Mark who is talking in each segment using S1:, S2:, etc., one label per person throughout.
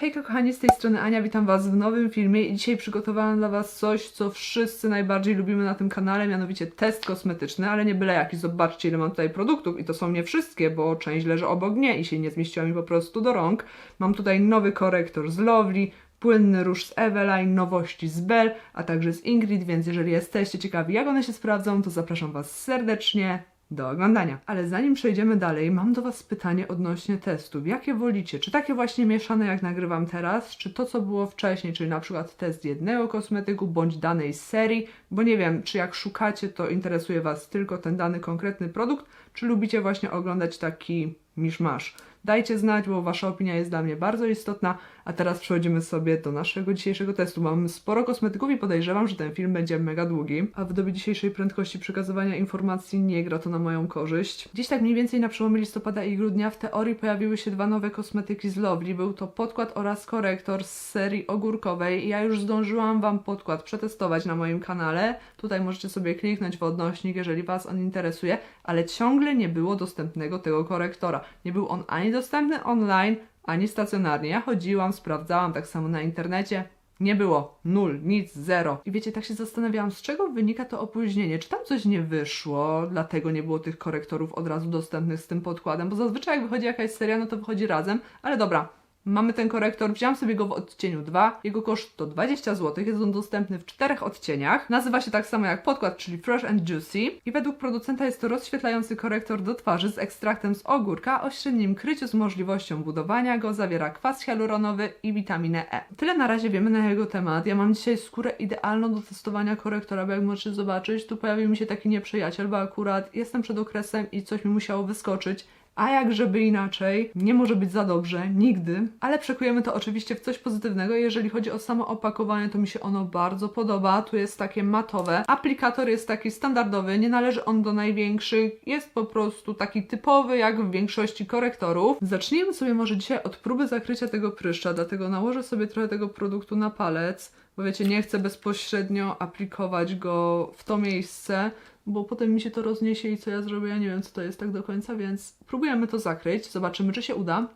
S1: Hejka kochani, z tej strony Ania, witam Was w nowym filmie i dzisiaj przygotowałam dla Was coś, co wszyscy najbardziej lubimy na tym kanale, mianowicie test kosmetyczny, ale nie byle jaki, zobaczcie ile mam tutaj produktów i to są nie wszystkie, bo część leży obok mnie i się nie zmieściła mi po prostu do rąk. Mam tutaj nowy korektor z Lovely, płynny róż z Eveline, nowości z Bell, a także z Ingrid, więc jeżeli jesteście ciekawi jak one się sprawdzą, to zapraszam Was serdecznie do oglądania. Ale zanim przejdziemy dalej, mam do Was pytanie odnośnie testów. Jakie wolicie? Czy takie właśnie mieszane jak nagrywam teraz, czy to co było wcześniej, czyli na przykład test jednego kosmetyku bądź danej serii? Bo nie wiem, czy jak szukacie, to interesuje Was tylko ten dany konkretny produkt, czy lubicie właśnie oglądać taki miszmasz. Dajcie znać, bo Wasza opinia jest dla mnie bardzo istotna. A teraz przechodzimy sobie do naszego dzisiejszego testu. Mam sporo kosmetyków i podejrzewam, że ten film będzie mega długi. A w dobie dzisiejszej prędkości przekazywania informacji nie gra to na moją korzyść. Dziś tak mniej więcej na przełomie listopada i grudnia w teorii pojawiły się dwa nowe kosmetyki z Lovely. Był to podkład oraz korektor z serii ogórkowej. Ja już zdążyłam Wam podkład przetestować na moim kanale. Tutaj możecie sobie kliknąć w odnośnik, jeżeli Was on interesuje, ale ciągle nie było dostępnego tego korektora. Nie był on ani dostępny online, ani stacjonarnie. Ja chodziłam, sprawdzałam tak samo na internecie. Nie było. Nul, nic, zero. I wiecie, tak się zastanawiałam, z czego wynika to opóźnienie. Czy tam coś nie wyszło, dlatego nie było tych korektorów od razu dostępnych z tym podkładem? Bo zazwyczaj jak wychodzi jakaś seria, no to wychodzi razem. Ale dobra, Mamy ten korektor, wziąłam sobie go w odcieniu 2. Jego koszt to 20 zł. Jest on dostępny w czterech odcieniach. Nazywa się tak samo jak podkład, czyli Fresh and Juicy. I według producenta jest to rozświetlający korektor do twarzy z ekstraktem z ogórka o średnim kryciu z możliwością budowania go. Zawiera kwas hialuronowy i witaminę E. Tyle na razie wiemy na jego temat. Ja mam dzisiaj skórę idealną do testowania korektora, bo jak możecie zobaczyć, tu pojawił mi się taki nieprzyjaciel, bo akurat jestem przed okresem i coś mi musiało wyskoczyć. A jak żeby inaczej, nie może być za dobrze, nigdy, ale przekujemy to oczywiście w coś pozytywnego. Jeżeli chodzi o samo opakowanie, to mi się ono bardzo podoba. Tu jest takie matowe. Aplikator jest taki standardowy, nie należy on do największych, jest po prostu taki typowy, jak w większości korektorów. Zacznijmy sobie może dzisiaj od próby zakrycia tego pryszcza, dlatego nałożę sobie trochę tego produktu na palec, bo wiecie, nie chcę bezpośrednio aplikować go w to miejsce, bo potem mi się to rozniesie i co ja zrobię, ja nie wiem co to jest tak do końca, więc próbujemy to zakryć, zobaczymy czy się uda.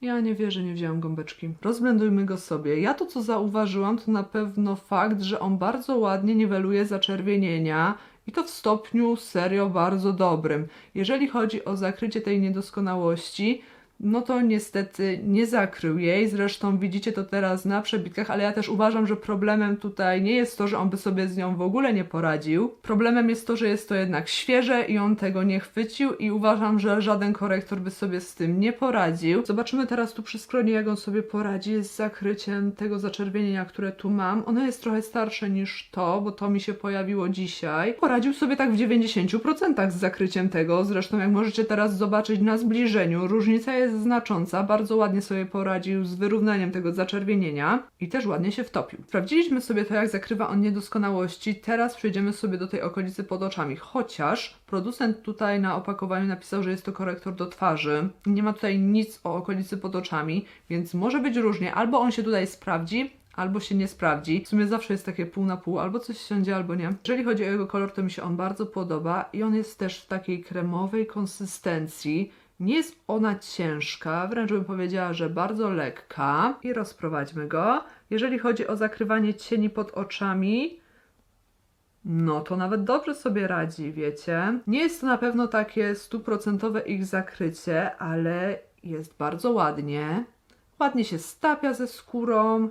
S1: Ja nie wierzę, nie wzięłam gąbeczki. Rozblendujmy go sobie. Ja to co zauważyłam to na pewno fakt, że on bardzo ładnie niweluje zaczerwienienia i to w stopniu serio bardzo dobrym. Jeżeli chodzi o zakrycie tej niedoskonałości, no to niestety nie zakrył jej. Zresztą widzicie to teraz na przebitkach, ale ja też uważam, że problemem tutaj nie jest to, że on by sobie z nią w ogóle nie poradził. Problemem jest to, że jest to jednak świeże i on tego nie chwycił i uważam, że żaden korektor by sobie z tym nie poradził. Zobaczymy teraz tu przy skronie, jak on sobie poradzi z zakryciem tego zaczerwienienia, które tu mam. Ono jest trochę starsze niż to, bo to mi się pojawiło dzisiaj. Poradził sobie tak w 90% z zakryciem tego. Zresztą jak możecie teraz zobaczyć na zbliżeniu, różnica jest jest znacząca, bardzo ładnie sobie poradził z wyrównaniem tego zaczerwienienia i też ładnie się wtopił. Sprawdziliśmy sobie to, jak zakrywa on niedoskonałości, teraz przejdziemy sobie do tej okolicy pod oczami, chociaż producent tutaj na opakowaniu napisał, że jest to korektor do twarzy. Nie ma tutaj nic o okolicy pod oczami, więc może być różnie, albo on się tutaj sprawdzi, albo się nie sprawdzi. W sumie zawsze jest takie pół na pół, albo coś siądzie, albo nie. Jeżeli chodzi o jego kolor, to mi się on bardzo podoba i on jest też w takiej kremowej konsystencji. Nie jest ona ciężka, wręcz bym powiedziała, że bardzo lekka. I rozprowadźmy go. Jeżeli chodzi o zakrywanie cieni pod oczami, no to nawet dobrze sobie radzi, wiecie. Nie jest to na pewno takie stuprocentowe ich zakrycie, ale jest bardzo ładnie. Ładnie się stapia ze skórą,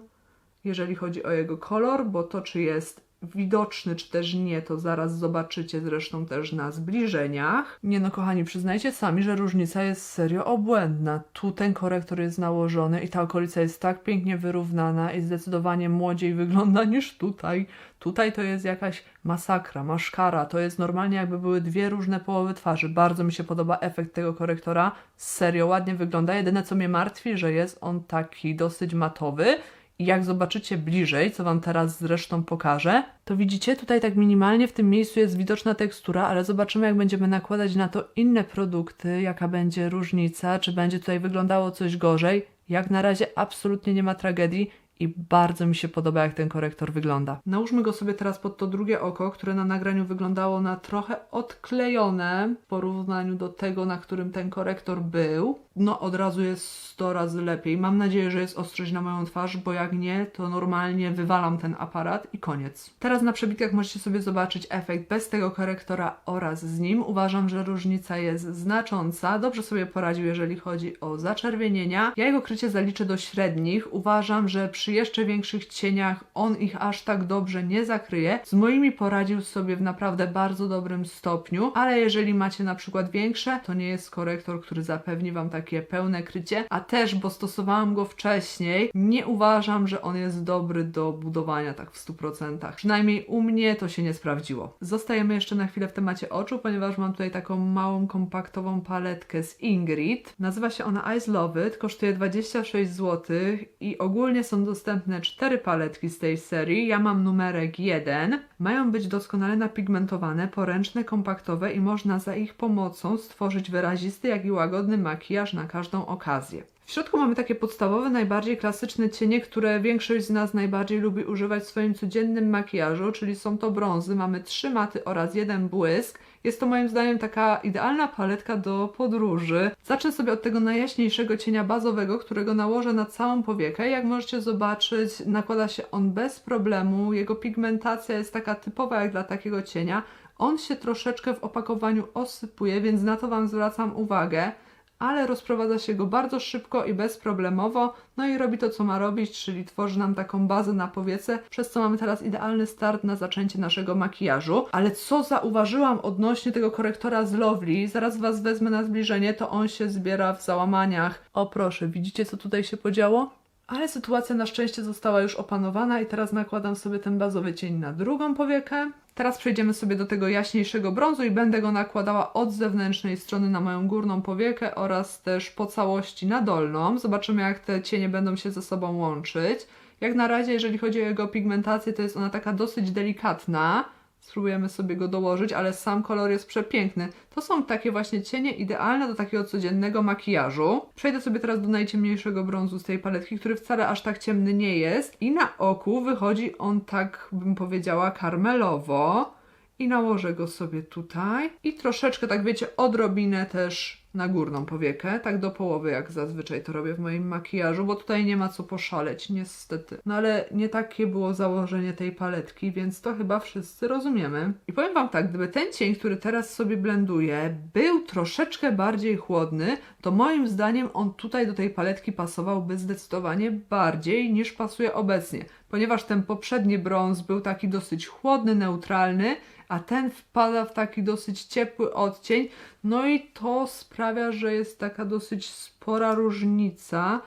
S1: jeżeli chodzi o jego kolor, bo to czy jest widoczny, czy też nie, to zaraz zobaczycie zresztą też na zbliżeniach. Nie no, kochani, przyznajcie sami, że różnica jest serio obłędna. Tu ten korektor jest nałożony i ta okolica jest tak pięknie wyrównana i zdecydowanie młodziej wygląda niż tutaj. Tutaj to jest jakaś masakra, maszkara, to jest normalnie jakby były dwie różne połowy twarzy. Bardzo mi się podoba efekt tego korektora, serio ładnie wygląda. Jedyne co mnie martwi, że jest on taki dosyć matowy, jak zobaczycie bliżej, co Wam teraz zresztą pokażę, to widzicie tutaj tak minimalnie w tym miejscu jest widoczna tekstura, ale zobaczymy jak będziemy nakładać na to inne produkty, jaka będzie różnica, czy będzie tutaj wyglądało coś gorzej. Jak na razie absolutnie nie ma tragedii i bardzo mi się podoba, jak ten korektor wygląda. Nałóżmy go sobie teraz pod to drugie oko, które na nagraniu wyglądało na trochę odklejone w porównaniu do tego, na którym ten korektor był. No, od razu jest 100 razy lepiej. Mam nadzieję, że jest ostrość na moją twarz, bo jak nie, to normalnie wywalam ten aparat i koniec. Teraz na przebitkach możecie sobie zobaczyć efekt bez tego korektora oraz z nim. Uważam, że różnica jest znacząca. Dobrze sobie poradził, jeżeli chodzi o zaczerwienienia. Ja jego krycie zaliczę do średnich. Uważam, że przy jeszcze większych cieniach on ich aż tak dobrze nie zakryje. Z moimi poradził sobie w naprawdę bardzo dobrym stopniu, ale jeżeli macie na przykład większe, to nie jest korektor, który zapewni Wam takie pełne krycie, a też, bo stosowałam go wcześniej, nie uważam, że on jest dobry do budowania tak w 100%. Przynajmniej u mnie to się nie sprawdziło. Zostajemy jeszcze na chwilę w temacie oczu, ponieważ mam tutaj taką małą, kompaktową paletkę z Ingrid. Nazywa się ona Eyes Love It, kosztuje 26 zł i ogólnie są dostępne cztery paletki z tej serii. Ja mam numerek 1. Mają być doskonale napigmentowane, poręczne, kompaktowe i można za ich pomocą stworzyć wyrazisty, jak i łagodny makijaż na każdą okazję. W środku mamy takie podstawowe, najbardziej klasyczne cienie, które większość z nas najbardziej lubi używać w swoim codziennym makijażu, czyli są to brązy. Mamy trzy maty oraz jeden błysk. Jest to moim zdaniem taka idealna paletka do podróży. Zacznę sobie od tego najjaśniejszego cienia bazowego, którego nałożę na całą powiekę. Jak możecie zobaczyć, nakłada się on bez problemu. Jego pigmentacja jest taka typowa jak dla takiego cienia. On się troszeczkę w opakowaniu osypuje, więc na to Wam zwracam uwagę ale rozprowadza się go bardzo szybko i bezproblemowo, no i robi to, co ma robić, czyli tworzy nam taką bazę na powiece, przez co mamy teraz idealny start na zaczęcie naszego makijażu. Ale co zauważyłam odnośnie tego korektora z Lovely, zaraz Was wezmę na zbliżenie, to on się zbiera w załamaniach. O proszę, widzicie co tutaj się podziało? Ale sytuacja na szczęście została już opanowana i teraz nakładam sobie ten bazowy cień na drugą powiekę. Teraz przejdziemy sobie do tego jaśniejszego brązu i będę go nakładała od zewnętrznej strony na moją górną powiekę oraz też po całości na dolną. Zobaczymy jak te cienie będą się ze sobą łączyć. Jak na razie, jeżeli chodzi o jego pigmentację, to jest ona taka dosyć delikatna. Spróbujemy sobie go dołożyć, ale sam kolor jest przepiękny. To są takie właśnie cienie idealne do takiego codziennego makijażu. Przejdę sobie teraz do najciemniejszego brązu z tej paletki, który wcale aż tak ciemny nie jest. I na oku wychodzi on tak, bym powiedziała, karmelowo. I nałożę go sobie tutaj. I troszeczkę, tak wiecie, odrobinę też na górną powiekę, tak do połowy, jak zazwyczaj to robię w moim makijażu, bo tutaj nie ma co poszaleć, niestety. No ale nie takie było założenie tej paletki, więc to chyba wszyscy rozumiemy. I powiem Wam tak, gdyby ten cień, który teraz sobie blenduję, był troszeczkę bardziej chłodny, to moim zdaniem on tutaj do tej paletki pasowałby zdecydowanie bardziej niż pasuje obecnie, ponieważ ten poprzedni brąz był taki dosyć chłodny, neutralny, a ten wpada w taki dosyć ciepły odcień, no i to sprawia, że jest taka dosyć spora różnica.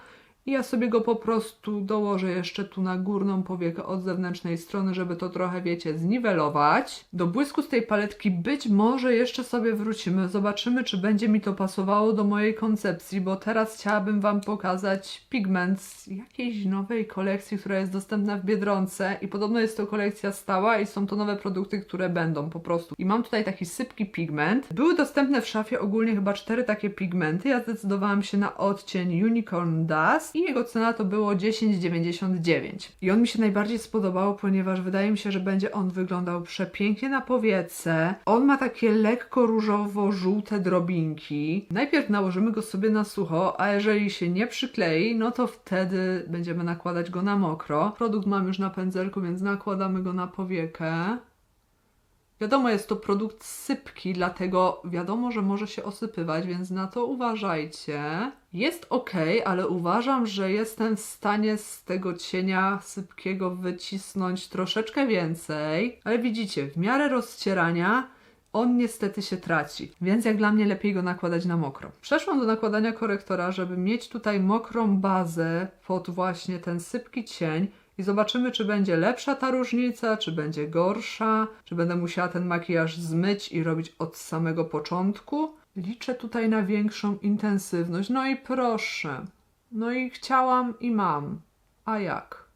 S1: I ja sobie go po prostu dołożę jeszcze tu na górną powiekę od zewnętrznej strony, żeby to trochę, wiecie, zniwelować. Do błysku z tej paletki być może jeszcze sobie wrócimy. Zobaczymy, czy będzie mi to pasowało do mojej koncepcji, bo teraz chciałabym Wam pokazać pigment z jakiejś nowej kolekcji, która jest dostępna w Biedronce i podobno jest to kolekcja stała i są to nowe produkty, które będą po prostu. I mam tutaj taki sypki pigment. Były dostępne w szafie ogólnie chyba cztery takie pigmenty. Ja zdecydowałam się na odcień Unicorn Dust i jego cena to było 10,99. I on mi się najbardziej spodobał, ponieważ wydaje mi się, że będzie on wyglądał przepięknie na powiece. On ma takie lekko różowo-żółte drobinki. Najpierw nałożymy go sobie na sucho, a jeżeli się nie przyklei, no to wtedy będziemy nakładać go na mokro. Produkt mam już na pędzelku, więc nakładamy go na powiekę. Wiadomo, jest to produkt sypki, dlatego wiadomo, że może się osypywać, więc na to uważajcie. Jest ok, ale uważam, że jestem w stanie z tego cienia sypkiego wycisnąć troszeczkę więcej. Ale widzicie, w miarę rozcierania on niestety się traci, więc jak dla mnie lepiej go nakładać na mokro. Przeszłam do nakładania korektora, żeby mieć tutaj mokrą bazę pod właśnie ten sypki cień i zobaczymy, czy będzie lepsza ta różnica, czy będzie gorsza, czy będę musiała ten makijaż zmyć i robić od samego początku. Liczę tutaj na większą intensywność. No i proszę. No i chciałam i mam. A jak?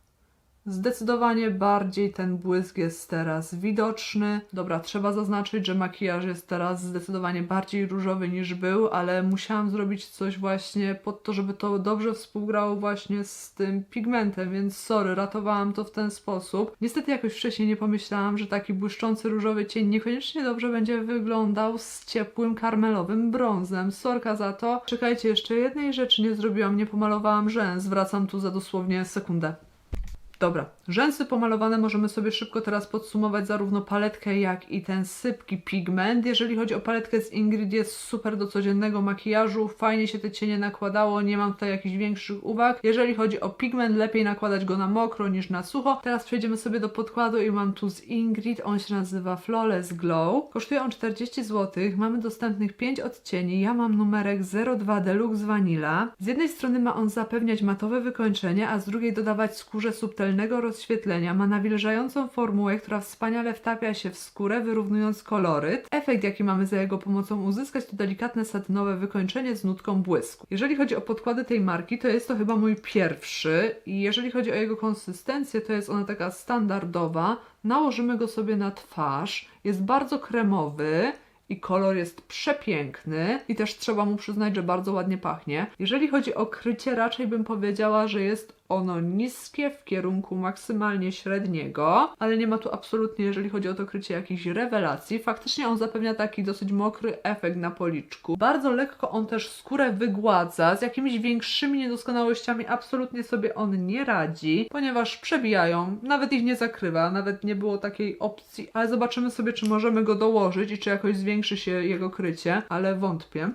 S1: Zdecydowanie bardziej ten błysk jest teraz widoczny. Dobra, trzeba zaznaczyć, że makijaż jest teraz zdecydowanie bardziej różowy niż był, ale musiałam zrobić coś właśnie pod to, żeby to dobrze współgrało właśnie z tym pigmentem, więc sorry, ratowałam to w ten sposób. Niestety jakoś wcześniej nie pomyślałam, że taki błyszczący różowy cień niekoniecznie dobrze będzie wyglądał z ciepłym karmelowym brązem. Sorka za to. Czekajcie, jeszcze jednej rzeczy nie zrobiłam, nie pomalowałam rzęs. Wracam tu za dosłownie sekundę. Dobro. Rzęsy pomalowane możemy sobie szybko teraz podsumować zarówno paletkę, jak i ten sypki pigment. Jeżeli chodzi o paletkę z Ingrid, jest super do codziennego makijażu, fajnie się te cienie nakładało, nie mam tutaj jakichś większych uwag. Jeżeli chodzi o pigment, lepiej nakładać go na mokro niż na sucho. Teraz przejdziemy sobie do podkładu i mam tu z Ingrid, on się nazywa Flawless Glow. Kosztuje on 40 zł, mamy dostępnych 5 odcieni, ja mam numerek 02 Deluxe Vanilla. Z jednej strony ma on zapewniać matowe wykończenie, a z drugiej dodawać skórze subtelnego rozświetlenia. Ma nawilżającą formułę, która wspaniale wtapia się w skórę, wyrównując koloryt. Efekt, jaki mamy za jego pomocą uzyskać, to delikatne satynowe wykończenie z nutką błysku. Jeżeli chodzi o podkłady tej marki, to jest to chyba mój pierwszy i jeżeli chodzi o jego konsystencję, to jest ona taka standardowa. Nałożymy go sobie na twarz. Jest bardzo kremowy i kolor jest przepiękny i też trzeba mu przyznać, że bardzo ładnie pachnie. Jeżeli chodzi o krycie, raczej bym powiedziała, że jest ono niskie w kierunku maksymalnie średniego, ale nie ma tu absolutnie, jeżeli chodzi o to krycie, jakichś rewelacji. Faktycznie on zapewnia taki dosyć mokry efekt na policzku. Bardzo lekko on też skórę wygładza, z jakimiś większymi niedoskonałościami absolutnie sobie on nie radzi, ponieważ przebijają, nawet ich nie zakrywa, nawet nie było takiej opcji, ale zobaczymy sobie, czy możemy go dołożyć i czy jakoś zwiększy się jego krycie, ale wątpię.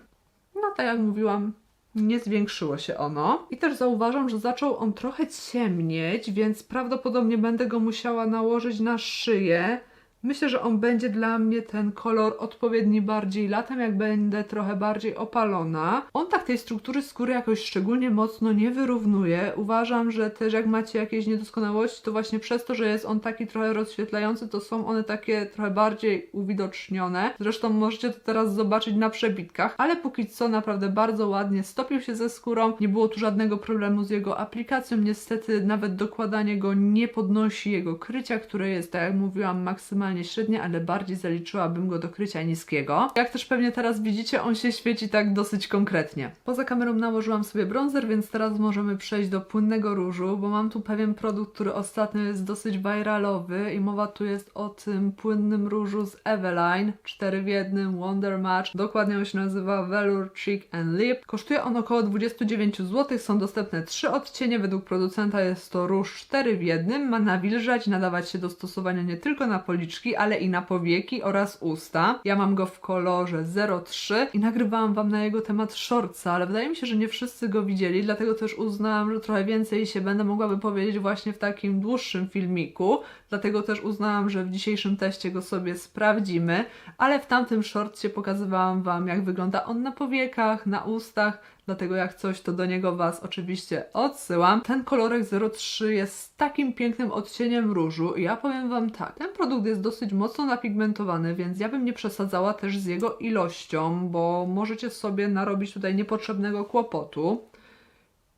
S1: No tak jak mówiłam, nie zwiększyło się ono. I też zauważam, że zaczął on trochę ciemnieć, więc prawdopodobnie będę go musiała nałożyć na szyję. Myślę, że on będzie dla mnie ten kolor odpowiedni bardziej latem, jak będę trochę bardziej opalona. On tak tej struktury skóry jakoś szczególnie mocno nie wyrównuje. Uważam, że też jak macie jakieś niedoskonałości, to właśnie przez to, że jest on taki trochę rozświetlający, to są one takie trochę bardziej uwidocznione. Zresztą możecie to teraz zobaczyć na przebitkach, ale póki co naprawdę bardzo ładnie stopił się ze skórą. Nie było tu żadnego problemu z jego aplikacją. Niestety nawet dokładanie go nie podnosi jego krycia, które jest, tak jak mówiłam, maksymalnie średnie, ale bardziej zaliczyłabym go do krycia niskiego. Jak też pewnie teraz widzicie, on się świeci tak dosyć konkretnie. Poza kamerą nałożyłam sobie bronzer, więc teraz możemy przejść do płynnego różu, bo mam tu pewien produkt, który ostatnio jest dosyć viralowy i mowa tu jest o tym płynnym różu z Eveline, 4 w 1 Wonder Match. Dokładnie on się nazywa Velour Cheek and Lip. Kosztuje on około 29 zł, są dostępne 3 odcienie, według producenta jest to róż 4 w 1, ma nawilżać, nadawać się do stosowania nie tylko na policzki, ale i na powieki oraz usta. Ja mam go w kolorze 03 i nagrywałam Wam na jego temat shortsa, ale wydaje mi się, że nie wszyscy go widzieli, dlatego też uznałam, że trochę więcej się będę mogła wypowiedzieć właśnie w takim dłuższym filmiku, dlatego też uznałam, że w dzisiejszym teście go sobie sprawdzimy, ale w tamtym shortcie pokazywałam Wam, jak wygląda on na powiekach, na ustach, dlatego jak coś, to do niego Was oczywiście odsyłam. Ten kolorek 03 jest takim pięknym odcieniem różu i ja powiem Wam tak, ten produkt jest dosyć mocno napigmentowany, więc ja bym nie przesadzała też z jego ilością, bo możecie sobie narobić tutaj niepotrzebnego kłopotu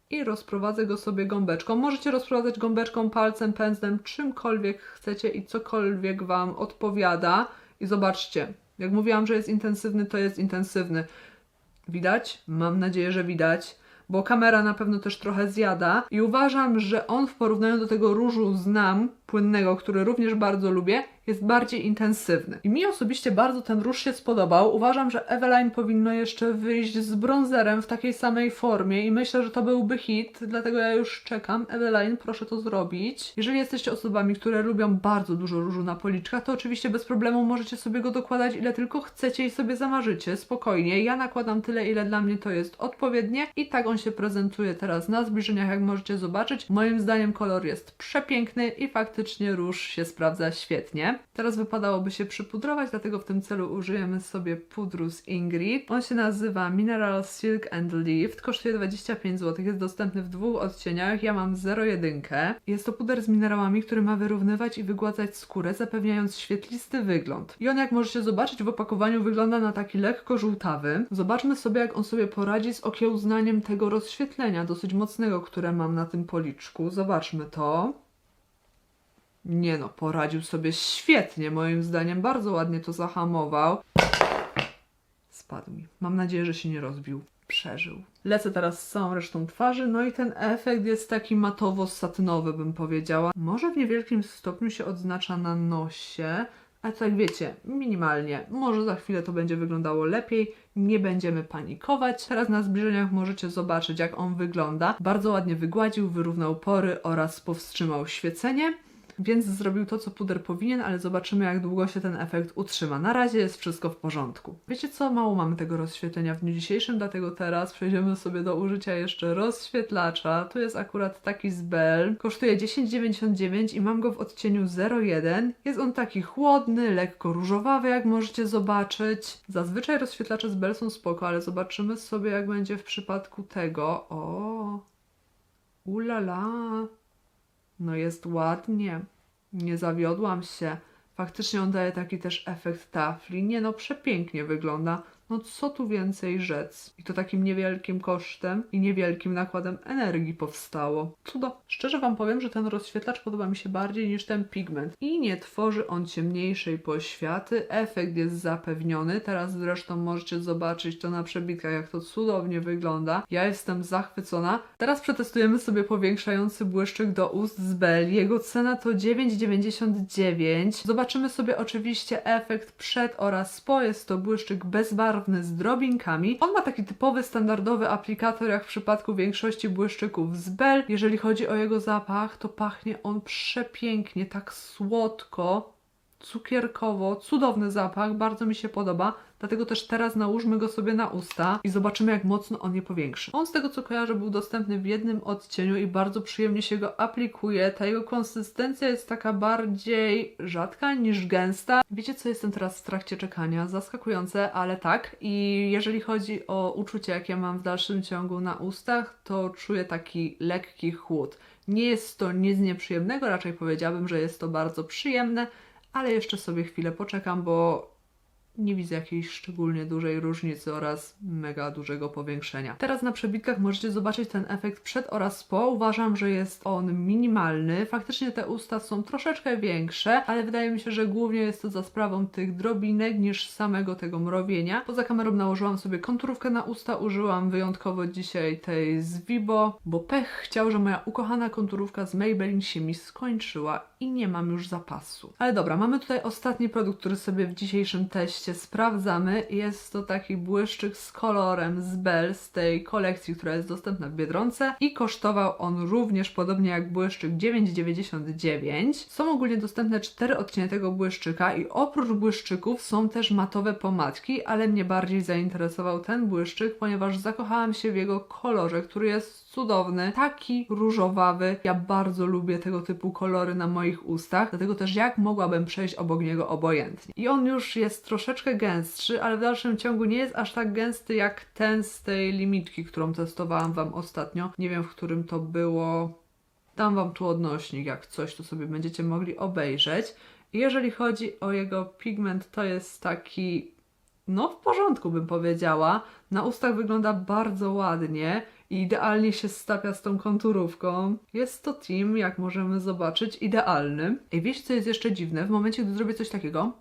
S1: i rozprowadzę go sobie gąbeczką. Możecie rozprowadzać gąbeczką, palcem, pędzlem, czymkolwiek chcecie i cokolwiek Wam odpowiada. I zobaczcie, jak mówiłam, że jest intensywny, to jest intensywny. Widać? Mam nadzieję, że widać, bo kamera na pewno też trochę zjada i uważam, że on w porównaniu do tego różu znam płynnego, który również bardzo lubię, jest bardziej intensywny. I mi osobiście bardzo ten róż się spodobał. Uważam, że Eveline powinno jeszcze wyjść z bronzerem w takiej samej formie i myślę, że to byłby hit, dlatego ja już czekam. Eveline, proszę to zrobić. Jeżeli jesteście osobami, które lubią bardzo dużo różu na policzkach, to oczywiście bez problemu możecie sobie go dokładać ile tylko chcecie i sobie zamarzycie, spokojnie. Ja nakładam tyle, ile dla mnie to jest odpowiednie i tak on się prezentuje teraz na zbliżeniach, jak możecie zobaczyć. Moim zdaniem kolor jest przepiękny i faktycznie róż się sprawdza świetnie. Teraz wypadałoby się przypudrować, dlatego w tym celu użyjemy sobie pudru z Ingrid. On się nazywa Mineral Silk and Lift, kosztuje 25 zł, jest dostępny w dwóch odcieniach. Ja mam 0,1. Jest to puder z minerałami, który ma wyrównywać i wygładzać skórę, zapewniając świetlisty wygląd. I on, jak możecie zobaczyć w opakowaniu, wygląda na taki lekko żółtawy. Zobaczmy sobie, jak on sobie poradzi z okiełznaniem tego rozświetlenia dosyć mocnego, które mam na tym policzku. Zobaczmy to. Nie no, poradził sobie świetnie, moim zdaniem. Bardzo ładnie to zahamował. Spadł mi. Mam nadzieję, że się nie rozbił. Przeżył. Lecę teraz z całą resztą twarzy, no i ten efekt jest taki matowo-satynowy, bym powiedziała. Może w niewielkim stopniu się odznacza na nosie, ale tak wiecie, minimalnie. Może za chwilę to będzie wyglądało lepiej, nie będziemy panikować. Teraz na zbliżeniach możecie zobaczyć, jak on wygląda. Bardzo ładnie wygładził, wyrównał pory oraz powstrzymał świecenie. Więc zrobił to, co puder powinien, ale zobaczymy, jak długo się ten efekt utrzyma. Na razie jest wszystko w porządku. Wiecie co? Mało mamy tego rozświetlenia w dniu dzisiejszym, dlatego teraz przejdziemy sobie do użycia jeszcze rozświetlacza. Tu jest akurat taki z Bell. Kosztuje 10,99 i mam go w odcieniu 01. Jest on taki chłodny, lekko różowawy, jak możecie zobaczyć. Zazwyczaj rozświetlacze z Bell są spoko, ale zobaczymy sobie, jak będzie w przypadku tego. O! Ulala! No jest ładnie. Nie zawiodłam się. Faktycznie on daje taki też efekt tafli. Nie no, przepięknie wygląda. No co tu więcej rzec? I to takim niewielkim kosztem i niewielkim nakładem energii powstało. Cudo. Szczerze Wam powiem, że ten rozświetlacz podoba mi się bardziej niż ten pigment. I nie tworzy on ciemniejszej poświaty. Efekt jest zapewniony. Teraz zresztą możecie zobaczyć to na przebitkach, jak to cudownie wygląda. Ja jestem zachwycona. Teraz przetestujemy sobie powiększający błyszczyk do ust z Bell. Jego cena to 9,99. Zobaczymy sobie oczywiście efekt przed oraz po. Jest to błyszczyk bezbarwny z drobinkami. On ma taki typowy, standardowy aplikator, jak w przypadku większości błyszczyków z Bell. Jeżeli chodzi o jego zapach, to pachnie on przepięknie, tak słodko, cukierkowo, cudowny zapach, bardzo mi się podoba. Dlatego też teraz nałóżmy go sobie na usta i zobaczymy, jak mocno on je powiększy. On z tego co kojarzę był dostępny w jednym odcieniu i bardzo przyjemnie się go aplikuje. Ta jego konsystencja jest taka bardziej rzadka niż gęsta. Wiecie co, jestem teraz w trakcie czekania. Zaskakujące, ale tak. I jeżeli chodzi o uczucie, jakie mam w dalszym ciągu na ustach, to czuję taki lekki chłód. Nie jest to nic nieprzyjemnego, raczej powiedziałabym, że jest to bardzo przyjemne, ale jeszcze sobie chwilę poczekam, bo nie widzę jakiejś szczególnie dużej różnicy oraz mega dużego powiększenia. Teraz na przebitkach możecie zobaczyć ten efekt przed oraz po. Uważam, że jest on minimalny. Faktycznie te usta są troszeczkę większe, ale wydaje mi się, że głównie jest to za sprawą tych drobinek niż samego tego mrowienia. Poza kamerą nałożyłam sobie konturówkę na usta, użyłam wyjątkowo dzisiaj tej z Vibo, bo pech chciał, że moja ukochana konturówka z Maybelline się mi skończyła i nie mam już zapasu. Ale dobra, mamy tutaj ostatni produkt, który sobie w dzisiejszym teście sprawdzamy. Jest to taki błyszczyk z kolorem z Bell z tej kolekcji, która jest dostępna w Biedronce i kosztował on również podobnie jak błyszczyk 9,99. Są ogólnie dostępne cztery odcienie tego błyszczyka i oprócz błyszczyków są też matowe pomadki, ale mnie bardziej zainteresował ten błyszczyk, ponieważ zakochałam się w jego kolorze, który jest cudowny, taki różowawy. Ja bardzo lubię tego typu kolory na moich ustach, dlatego też jak mogłabym przejść obok niego obojętnie. I on już jest troszeczkę gęstszy, ale w dalszym ciągu nie jest aż tak gęsty jak ten z tej limitki, którą testowałam Wam ostatnio. Nie wiem, w którym to było. Dam Wam tu odnośnik, jak coś, to sobie będziecie mogli obejrzeć. Jeżeli chodzi o jego pigment, to jest taki no w porządku bym powiedziała. Na ustach wygląda bardzo ładnie i idealnie się stapia z tą konturówką. Jest to team, jak możemy zobaczyć, idealny. I wiecie co jest jeszcze dziwne? W momencie, gdy zrobię coś takiego,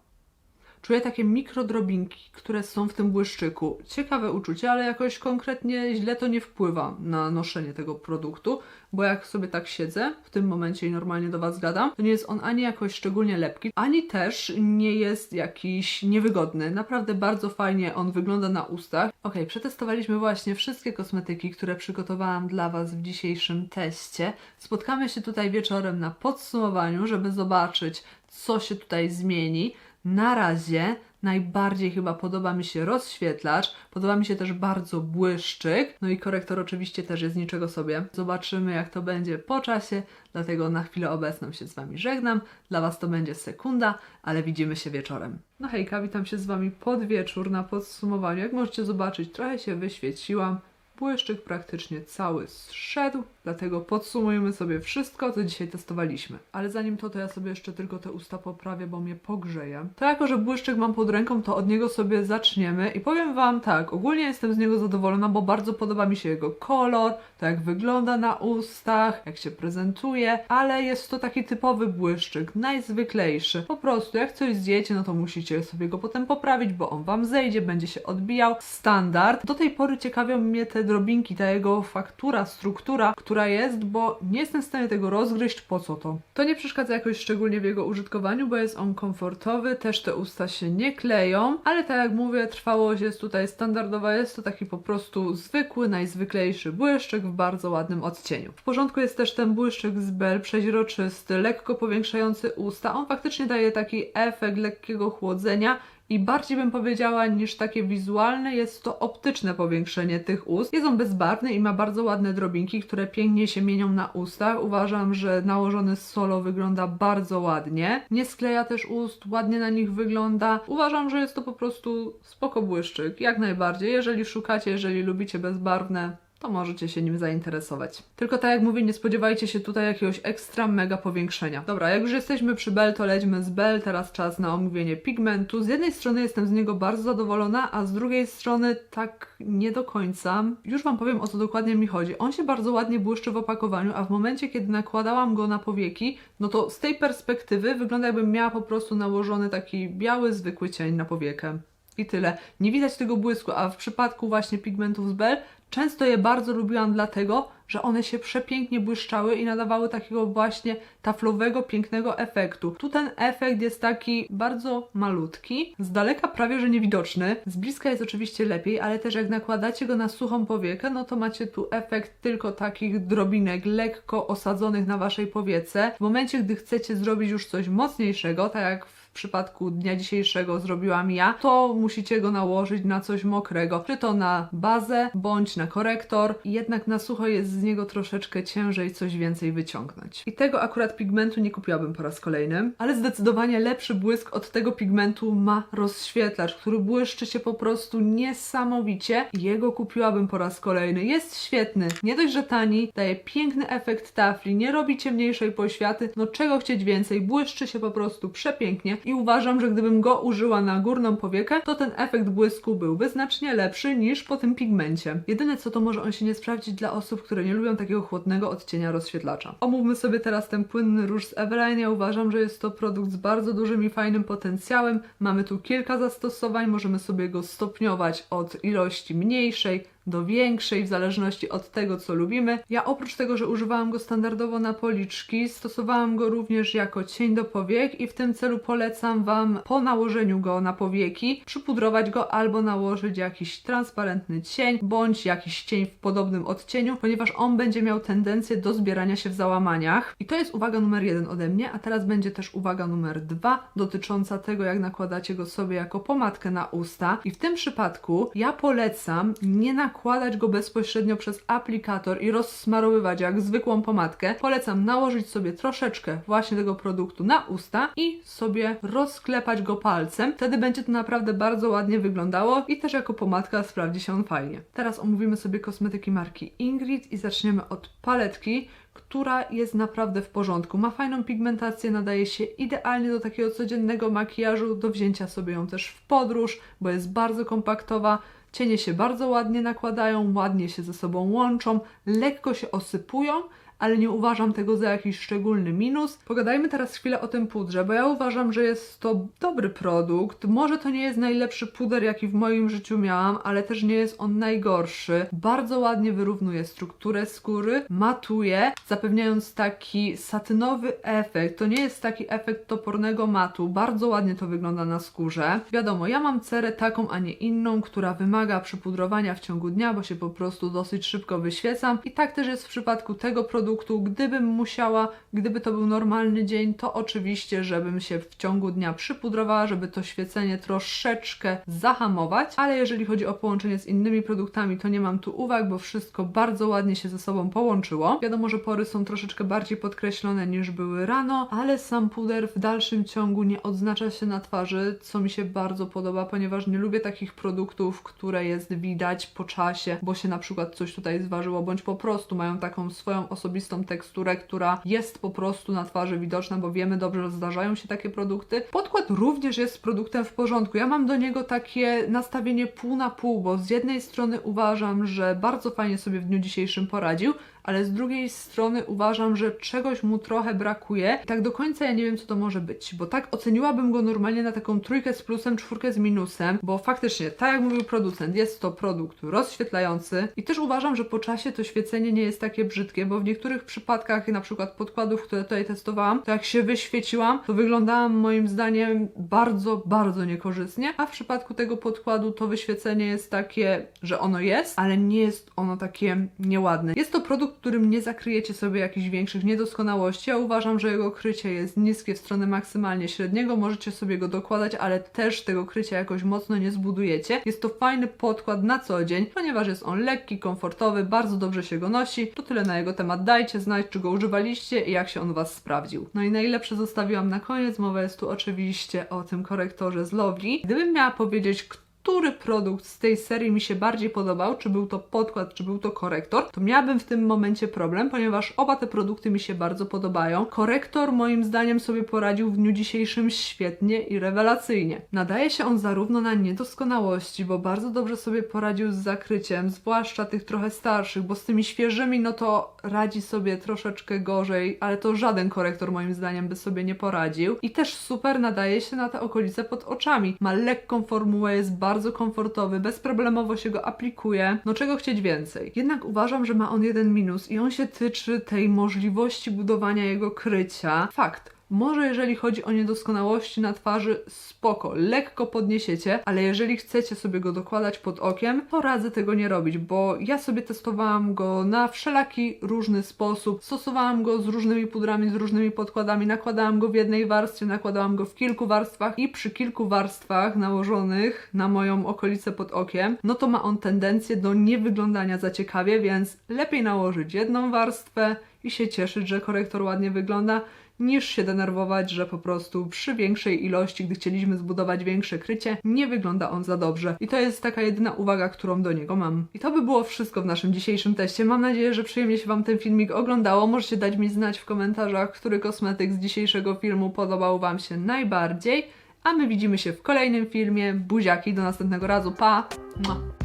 S1: czuję takie mikrodrobinki, które są w tym błyszczyku. Ciekawe uczucie, ale jakoś konkretnie źle to nie wpływa na noszenie tego produktu, bo jak sobie tak siedzę w tym momencie i normalnie do Was gadam, to nie jest on ani jakoś szczególnie lepki, ani też nie jest jakiś niewygodny. Naprawdę bardzo fajnie on wygląda na ustach. Ok, przetestowaliśmy właśnie wszystkie kosmetyki, które przygotowałam dla Was w dzisiejszym teście. Spotkamy się tutaj wieczorem na podsumowaniu, żeby zobaczyć, co się tutaj zmieni. Na razie najbardziej chyba podoba mi się rozświetlacz, podoba mi się też bardzo błyszczyk, no i korektor oczywiście też jest niczego sobie. Zobaczymy jak to będzie po czasie, dlatego na chwilę obecną się z Wami żegnam. Dla Was to będzie sekunda, ale widzimy się wieczorem. No hejka, witam się z Wami pod wieczór na podsumowaniu. Jak możecie zobaczyć, trochę się wyświeciłam. Błyszczyk praktycznie cały zszedł, Dlatego podsumujmy sobie wszystko, co dzisiaj testowaliśmy. Ale zanim to, to ja sobie jeszcze tylko te usta poprawię, bo mnie pogrzeje. To jako, że błyszczyk mam pod ręką, to od niego sobie zaczniemy i powiem Wam tak, ogólnie jestem z niego zadowolona, bo bardzo podoba mi się jego kolor, to jak wygląda na ustach, jak się prezentuje, ale jest to taki typowy błyszczyk, najzwyklejszy. Po prostu jak coś zjecie, no to musicie sobie go potem poprawić, bo on Wam zejdzie, będzie się odbijał. Standard. Do tej pory ciekawią mnie te drobinki, ta jego faktura, struktura, która jest, bo nie jestem w stanie tego rozgryźć, po co to. To nie przeszkadza jakoś szczególnie w jego użytkowaniu, bo jest on komfortowy, też te usta się nie kleją, ale tak jak mówię, trwałość jest tutaj standardowa, jest to taki po prostu zwykły, najzwyklejszy błyszczyk w bardzo ładnym odcieniu. W porządku jest też ten błyszczyk z Bell, przeźroczysty, lekko powiększający usta. On faktycznie daje taki efekt lekkiego chłodzenia i bardziej bym powiedziała niż takie wizualne, jest to optyczne powiększenie tych ust. Jest on bezbarwny i ma bardzo ładne drobinki, które pięknie się mienią na ustach. Uważam, że nałożony solo wygląda bardzo ładnie. Nie skleja też ust, ładnie na nich wygląda. Uważam, że jest to po prostu spoko błyszczyk, jak najbardziej. Jeżeli szukacie, jeżeli lubicie bezbarwne, to możecie się nim zainteresować. Tylko tak jak mówię, nie spodziewajcie się tutaj jakiegoś ekstra mega powiększenia. Dobra, jak już jesteśmy przy Bell, to lećmy z Bell. Teraz czas na omówienie pigmentu. Z jednej strony jestem z niego bardzo zadowolona, a z drugiej strony tak nie do końca. Już Wam powiem o co dokładnie mi chodzi. On się bardzo ładnie błyszczy w opakowaniu, a w momencie, kiedy nakładałam go na powieki, no to z tej perspektywy wygląda jakbym miała po prostu nałożony taki biały, zwykły cień na powiekę. I tyle. Nie widać tego błysku, a w przypadku właśnie pigmentów z Bell często je bardzo lubiłam dlatego, że one się przepięknie błyszczały i nadawały takiego właśnie taflowego, pięknego efektu. Tu ten efekt jest taki bardzo malutki, z daleka prawie że niewidoczny, z bliska jest oczywiście lepiej, ale też jak nakładacie go na suchą powiekę, no to macie tu efekt tylko takich drobinek lekko osadzonych na waszej powiece. W momencie, gdy chcecie zrobić już coś mocniejszego, tak jak w przypadku dnia dzisiejszego zrobiłam ja, to musicie go nałożyć na coś mokrego, czy to na bazę, bądź na korektor. Jednak na sucho jest z niego troszeczkę ciężej coś więcej wyciągnąć. I tego akurat pigmentu nie kupiłabym po raz kolejny, ale zdecydowanie lepszy błysk od tego pigmentu ma rozświetlacz, który błyszczy się po prostu niesamowicie. Jego kupiłabym po raz kolejny. Jest świetny, nie dość, że tani, daje piękny efekt tafli, nie robi ciemniejszej poświaty, no czego chcieć więcej, błyszczy się po prostu przepięknie i uważam, że gdybym go użyła na górną powiekę, to ten efekt błysku byłby znacznie lepszy niż po tym pigmencie. Jedyne co to może on się nie sprawdzić dla osób, które nie lubią takiego chłodnego odcienia rozświetlacza. Omówmy sobie teraz ten płynny róż z Eveline. Ja uważam, że jest to produkt z bardzo dużym i fajnym potencjałem. Mamy tu kilka zastosowań, możemy sobie go stopniować od ilości mniejszej do większej, w zależności od tego, co lubimy. Ja oprócz tego, że używałam go standardowo na policzki, stosowałam go również jako cień do powiek i w tym celu polecam Wam po nałożeniu go na powieki przypudrować go albo nałożyć jakiś transparentny cień, bądź jakiś cień w podobnym odcieniu, ponieważ on będzie miał tendencję do zbierania się w załamaniach. I to jest uwaga numer jeden ode mnie, a teraz będzie też uwaga numer dwa dotycząca tego, jak nakładacie go sobie jako pomadkę na usta. I w tym przypadku ja polecam nie nakładać go bezpośrednio przez aplikator i rozsmarowywać jak zwykłą pomadkę. Polecam nałożyć sobie troszeczkę właśnie tego produktu na usta i sobie rozklepać go palcem. Wtedy będzie to naprawdę bardzo ładnie wyglądało i też jako pomadka sprawdzi się on fajnie. Teraz omówimy sobie kosmetyki marki Ingrid i zaczniemy od paletki, która jest naprawdę w porządku. Ma fajną pigmentację, nadaje się idealnie do takiego codziennego makijażu, do wzięcia sobie ją też w podróż, bo jest bardzo kompaktowa. Cienie się bardzo ładnie nakładają, ładnie się ze sobą łączą, lekko się osypują, ale nie uważam tego za jakiś szczególny minus. Pogadajmy teraz chwilę o tym pudrze, bo ja uważam, że jest to dobry produkt. Może to nie jest najlepszy puder, jaki w moim życiu miałam, ale też nie jest on najgorszy. Bardzo ładnie wyrównuje strukturę skóry, matuje, zapewniając taki satynowy efekt. To nie jest taki efekt topornego matu. Bardzo ładnie to wygląda na skórze. Wiadomo, ja mam cerę taką, a nie inną, która wymaga przypudrowania w ciągu dnia, bo się po prostu dosyć szybko wyświecam. I tak też jest w przypadku tego produktu produktu. Gdybym musiała, gdyby to był normalny dzień, to oczywiście, żebym się w ciągu dnia przypudrowała, żeby to świecenie troszeczkę zahamować, ale jeżeli chodzi o połączenie z innymi produktami, to nie mam tu uwag, bo wszystko bardzo ładnie się ze sobą połączyło. Wiadomo, że pory są troszeczkę bardziej podkreślone niż były rano, ale sam puder w dalszym ciągu nie odznacza się na twarzy, co mi się bardzo podoba, ponieważ nie lubię takich produktów, które jest widać po czasie, bo się na przykład coś tutaj zważyło, bądź po prostu mają taką swoją osobistą teksturę, która jest po prostu na twarzy widoczna, bo wiemy dobrze, że zdarzają się takie produkty. Podkład również jest produktem w porządku. Ja mam do niego takie nastawienie pół na pół, bo z jednej strony uważam, że bardzo fajnie sobie w dniu dzisiejszym poradził, ale z drugiej strony uważam, że czegoś mu trochę brakuje. Tak do końca ja nie wiem, co to może być, bo tak oceniłabym go normalnie na taką trójkę z plusem, czwórkę z minusem, bo faktycznie, tak jak mówił producent, jest to produkt rozświetlający i też uważam, że po czasie to świecenie nie jest takie brzydkie, bo w niektórych przypadkach, na przykład podkładów, które tutaj testowałam, to jak się wyświeciłam, to wyglądałam moim zdaniem bardzo, bardzo niekorzystnie, a w przypadku tego podkładu to wyświecenie jest takie, że ono jest, ale nie jest ono takie nieładne. Jest to produkt, którym nie zakryjecie sobie jakichś większych niedoskonałości. Ja uważam, że jego krycie jest niskie w stronę maksymalnie średniego. Możecie sobie go dokładać, ale też tego krycia jakoś mocno nie zbudujecie. Jest to fajny podkład na co dzień, ponieważ jest on lekki, komfortowy, bardzo dobrze się go nosi. To tyle na jego temat. Dajcie znać, czy go używaliście i jak się on Was sprawdził. No i najlepsze zostawiłam na koniec. Mowa jest tu oczywiście o tym korektorze z Lovely. Gdybym miała powiedzieć, który produkt z tej serii mi się bardziej podobał, czy był to podkład, czy był to korektor, to miałabym w tym momencie problem, ponieważ oba te produkty mi się bardzo podobają. Korektor moim zdaniem sobie poradził w dniu dzisiejszym świetnie i rewelacyjnie. Nadaje się on zarówno na niedoskonałości, bo bardzo dobrze sobie poradził z zakryciem, zwłaszcza tych trochę starszych, bo z tymi świeżymi no to radzi sobie troszeczkę gorzej, ale to żaden korektor moim zdaniem by sobie nie poradził. I też super nadaje się na te okolice pod oczami. Ma lekką formułę, jest bardzo komfortowy, bezproblemowo się go aplikuje. No czego chcieć więcej? Jednak uważam, że ma on jeden minus i on się tyczy tej możliwości budowania jego krycia. Fakt. Może jeżeli chodzi o niedoskonałości na twarzy, spoko, lekko podniesiecie, ale jeżeli chcecie sobie go dokładać pod okiem, to radzę tego nie robić, bo ja sobie testowałam go na wszelaki różny sposób, stosowałam go z różnymi pudrami, z różnymi podkładami, nakładałam go w jednej warstwie, nakładałam go w kilku warstwach i przy kilku warstwach nałożonych na moją okolicę pod okiem, no to ma on tendencję do niewyglądania za ciekawie, więc lepiej nałożyć jedną warstwę i się cieszyć, że korektor ładnie wygląda, niż się denerwować, że po prostu przy większej ilości, gdy chcieliśmy zbudować większe krycie, nie wygląda on za dobrze. I to jest taka jedyna uwaga, którą do niego mam. I to by było wszystko w naszym dzisiejszym teście. Mam nadzieję, że przyjemnie się Wam ten filmik oglądało. Możecie dać mi znać w komentarzach, który kosmetyk z dzisiejszego filmu podobał Wam się najbardziej. A my widzimy się w kolejnym filmie. Buziaki, do następnego razu. Pa! Mua.